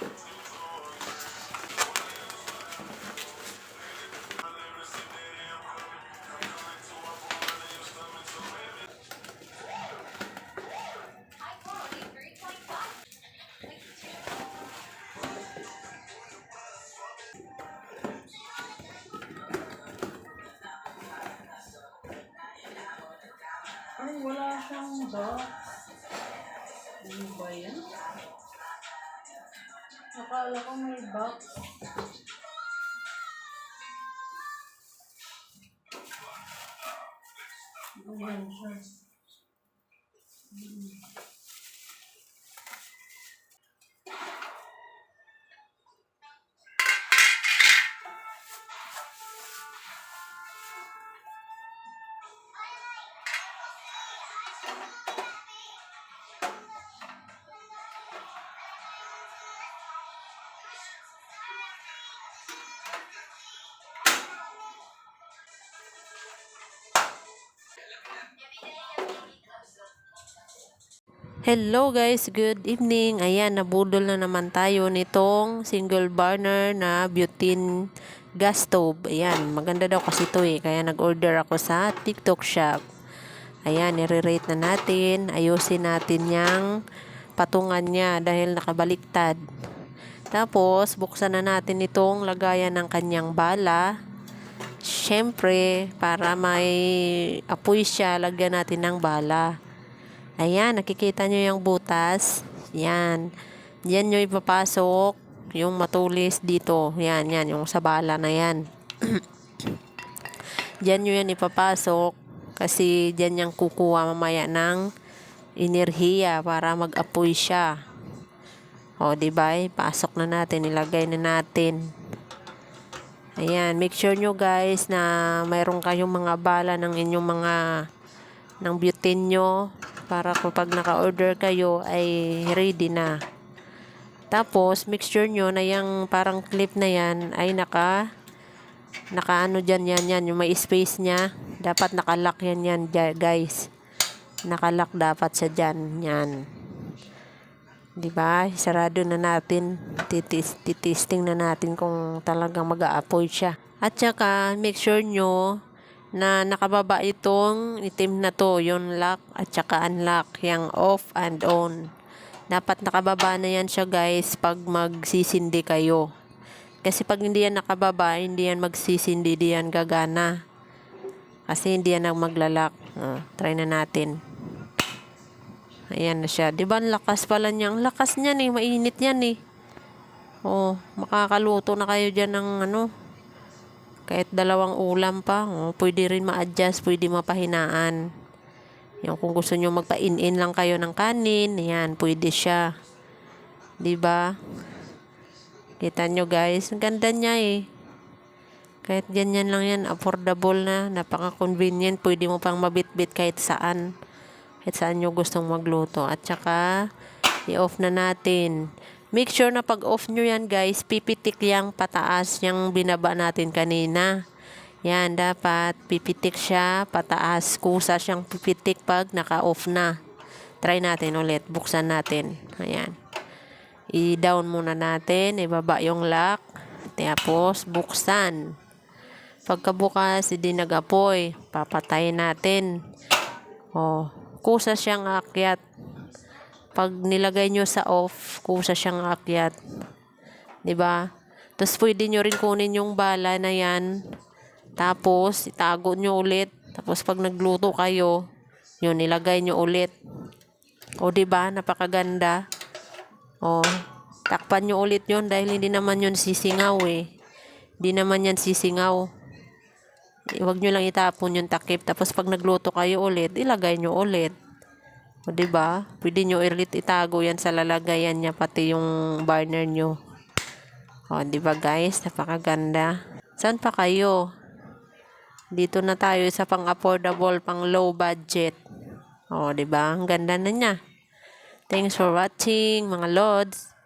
Ito box. Ano ba yan? Akala ko may box. Ayan siya. Mm. Hello guys, good evening. Ayan, nabudol na naman tayo nitong single burner na butane gas stove. Ayan, maganda daw kasi ito eh. Kaya nag-order ako sa TikTok shop. Ayan, nire-rate na natin. Ayusin natin yung patungan niya dahil nakabaliktad. Tapos, buksan na natin itong lagayan ng kanyang bala. Siyempre, para may apoy siya, lagyan natin ng bala. Ayan, nakikita nyo yung butas. Yan. Yan nyo ipapasok. Yung matulis dito. Yan, yan. Yung sa bala na yan. Diyan nyo yan ipapasok. Kasi diyan yung kukuha mamaya ng enerhiya para mag-apoy siya. O, di ba? Pasok na natin. Ilagay na natin. Ayan. Make sure nyo guys na mayroon kayong mga bala ng inyong mga ng butane nyo para kapag naka-order kayo ay ready na. Tapos, make sure nyo na yung parang clip na yan ay naka naka ano dyan yan yan, yung may space niya. Dapat nakalock yan yan guys. Nakalock dapat sa dyan. Yan. 'Di? Sarado na natin. Titis, titisting na natin kung talagang mag-aapoy siya. At saka, make sure nyo na nakababa itong itim na to, yung lock at saka unlock, yung off and on. Dapat nakababa na yan siya guys pag magsisindi kayo. Kasi pag hindi yan nakababa, hindi yan magsisindi, hindi yan gagana. Kasi hindi yan ang maglalak. Oh, try na natin. Ayan na siya. Di ba ang lakas pala niya? Ang lakas niyan eh. Mainit yan eh. Oh, makakaluto na kayo dyan ng ano, kahit dalawang ulam pa, oh, pwede rin ma-adjust, pwede mapahinaan. Yung kung gusto nyo magpa-in-in lang kayo ng kanin, yan, pwede siya. ba? Kita nyo guys, ang ganda niya eh. Kahit ganyan lang yan, affordable na, napaka-convenient, pwede mo pang mabit-bit kahit saan. Kahit saan nyo gustong magluto. At saka, i-off na natin. Make sure na pag off nyo yan guys, pipitik yang pataas yung binaba natin kanina. Yan, dapat pipitik siya pataas. Kusa siyang pipitik pag naka-off na. Try natin ulit. Buksan natin. Ayan. I-down muna natin. Ibaba yung lock. Tapos, buksan. Pagkabukas, hindi nag-apoy. Papatayin natin. Oh, kusa siyang akyat pag nilagay nyo sa off, kusa siyang aakyat. ba? Tapos pwede nyo rin kunin yung bala na yan. Tapos, itago nyo ulit. Tapos pag nagluto kayo, yun, nilagay nyo ulit. O, ba Napakaganda. O, takpan nyo ulit yun dahil hindi naman yun sisingaw eh. Hindi naman yan sisingaw. Huwag nyo lang itapon yung takip. Tapos pag nagluto kayo ulit, ilagay nyo ulit. O, ba? Pwede nyo ulit itago yan sa lalagayan niya, pati yung burner nyo. O, ba guys? Napakaganda. Saan pa kayo? Dito na tayo sa pang affordable, pang low budget. O, ba? Ang ganda na niya. Thanks for watching, mga lods.